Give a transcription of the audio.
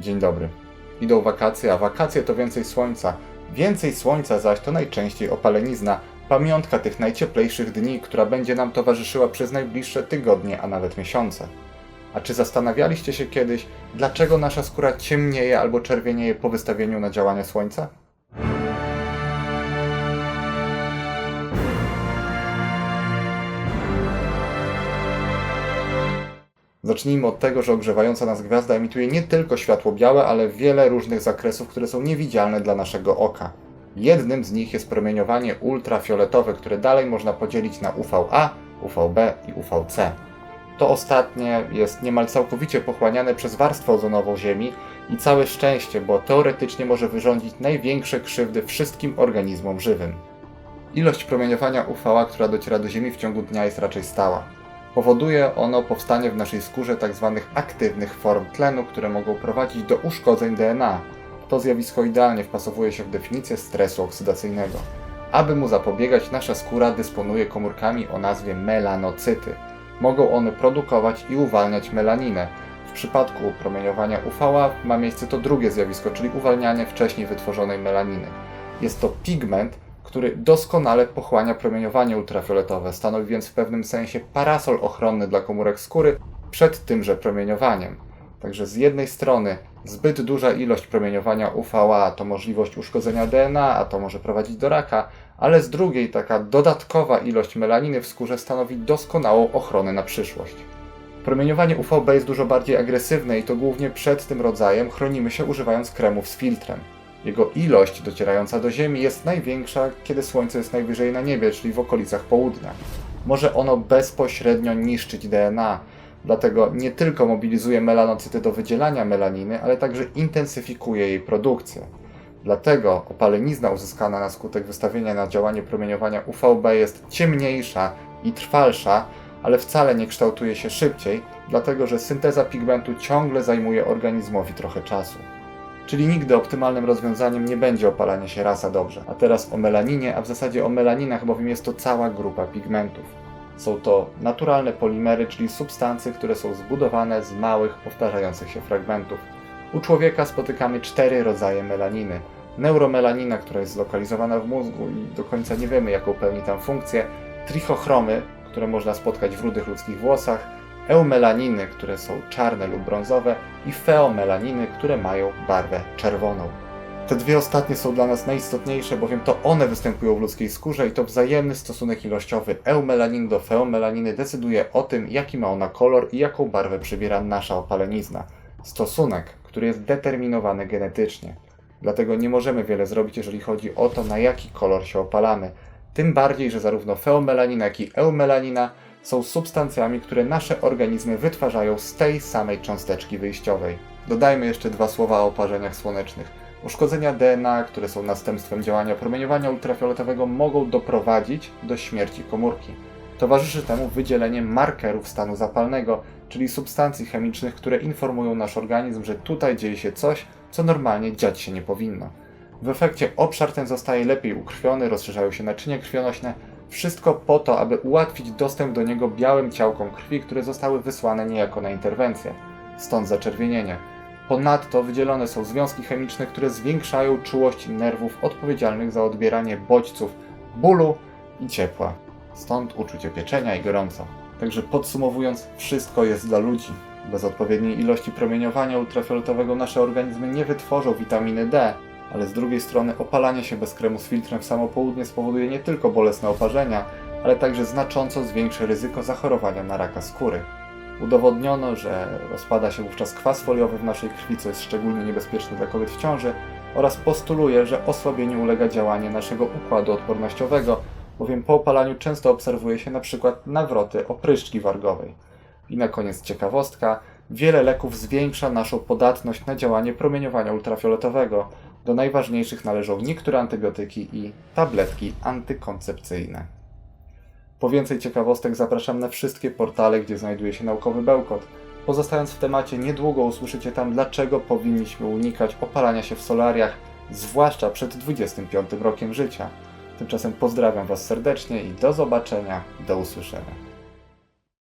Dzień dobry. Idą wakacje, a wakacje to więcej słońca. Więcej słońca zaś to najczęściej opalenizna, pamiątka tych najcieplejszych dni, która będzie nam towarzyszyła przez najbliższe tygodnie, a nawet miesiące. A czy zastanawialiście się kiedyś, dlaczego nasza skóra ciemnieje albo czerwienieje po wystawieniu na działanie słońca? Zacznijmy od tego, że ogrzewająca nas gwiazda emituje nie tylko światło białe, ale wiele różnych zakresów, które są niewidzialne dla naszego oka. Jednym z nich jest promieniowanie ultrafioletowe, które dalej można podzielić na UVA, UVB i UVC. To ostatnie jest niemal całkowicie pochłaniane przez warstwę ozonową Ziemi i całe szczęście, bo teoretycznie może wyrządzić największe krzywdy wszystkim organizmom żywym. Ilość promieniowania UVA, która dociera do Ziemi w ciągu dnia jest raczej stała. Powoduje ono powstanie w naszej skórze tzw. aktywnych form tlenu, które mogą prowadzić do uszkodzeń DNA. To zjawisko idealnie wpasowuje się w definicję stresu oksydacyjnego. Aby mu zapobiegać, nasza skóra dysponuje komórkami o nazwie melanocyty. Mogą one produkować i uwalniać melaninę. W przypadku promieniowania UVA ma miejsce to drugie zjawisko, czyli uwalnianie wcześniej wytworzonej melaniny. Jest to pigment, który doskonale pochłania promieniowanie ultrafioletowe, stanowi więc w pewnym sensie parasol ochronny dla komórek skóry przed tymże promieniowaniem. Także z jednej strony zbyt duża ilość promieniowania UVA to możliwość uszkodzenia DNA, a to może prowadzić do raka, ale z drugiej taka dodatkowa ilość melaniny w skórze stanowi doskonałą ochronę na przyszłość. Promieniowanie UVB jest dużo bardziej agresywne i to głównie przed tym rodzajem chronimy się używając kremów z filtrem. Jego ilość docierająca do Ziemi jest największa, kiedy Słońce jest najwyżej na niebie, czyli w okolicach południa. Może ono bezpośrednio niszczyć DNA, dlatego nie tylko mobilizuje melanocyty do wydzielania melaniny, ale także intensyfikuje jej produkcję. Dlatego opalenizna uzyskana na skutek wystawienia na działanie promieniowania UVB jest ciemniejsza i trwalsza, ale wcale nie kształtuje się szybciej, dlatego że synteza pigmentu ciągle zajmuje organizmowi trochę czasu. Czyli nigdy optymalnym rozwiązaniem nie będzie opalanie się rasa dobrze. A teraz o melaninie, a w zasadzie o melaninach, bowiem jest to cała grupa pigmentów. Są to naturalne polimery, czyli substancje, które są zbudowane z małych, powtarzających się fragmentów. U człowieka spotykamy cztery rodzaje melaniny. Neuromelanina, która jest zlokalizowana w mózgu i do końca nie wiemy, jaką pełni tam funkcję. Trichochromy, które można spotkać w rudych ludzkich włosach eumelaniny, które są czarne lub brązowe i feomelaniny, które mają barwę czerwoną. Te dwie ostatnie są dla nas najistotniejsze, bowiem to one występują w ludzkiej skórze i to wzajemny stosunek ilościowy eumelaniny do feomelaniny decyduje o tym, jaki ma ona kolor i jaką barwę przybiera nasza opalenizna. Stosunek, który jest determinowany genetycznie. Dlatego nie możemy wiele zrobić, jeżeli chodzi o to, na jaki kolor się opalamy. Tym bardziej, że zarówno feomelanina, jak i eumelanina są substancjami, które nasze organizmy wytwarzają z tej samej cząsteczki wyjściowej. Dodajmy jeszcze dwa słowa o oparzeniach słonecznych. Uszkodzenia DNA, które są następstwem działania promieniowania ultrafioletowego, mogą doprowadzić do śmierci komórki. Towarzyszy temu wydzielenie markerów stanu zapalnego, czyli substancji chemicznych, które informują nasz organizm, że tutaj dzieje się coś, co normalnie dziać się nie powinno. W efekcie obszar ten zostaje lepiej ukrwiony, rozszerzają się naczynia krwionośne, wszystko po to, aby ułatwić dostęp do niego białym ciałkom krwi, które zostały wysłane niejako na interwencję. Stąd zaczerwienienie. Ponadto wydzielone są związki chemiczne, które zwiększają czułość nerwów odpowiedzialnych za odbieranie bodźców, bólu i ciepła. Stąd uczucie pieczenia i gorąco. Także podsumowując, wszystko jest dla ludzi. Bez odpowiedniej ilości promieniowania ultrafioletowego nasze organizmy nie wytworzą witaminy D, ale z drugiej strony opalanie się bez kremu z filtrem w samo południe spowoduje nie tylko bolesne oparzenia, ale także znacząco zwiększy ryzyko zachorowania na raka skóry. Udowodniono, że rozpada się wówczas kwas foliowy w naszej krwi, co jest szczególnie niebezpieczne dla kobiet w ciąży, oraz postuluje, że osłabieniu ulega działanie naszego układu odpornościowego, bowiem po opalaniu często obserwuje się np. nawroty opryszczki wargowej. I na koniec ciekawostka, wiele leków zwiększa naszą podatność na działanie promieniowania ultrafioletowego. Do najważniejszych należą niektóre antybiotyki i tabletki antykoncepcyjne. Po więcej ciekawostek zapraszam na wszystkie portale, gdzie znajduje się naukowy bełkot. Pozostając w temacie, niedługo usłyszycie tam, dlaczego powinniśmy unikać opalania się w solariach, zwłaszcza przed 25 rokiem życia. Tymczasem pozdrawiam Was serdecznie i do zobaczenia, do usłyszenia.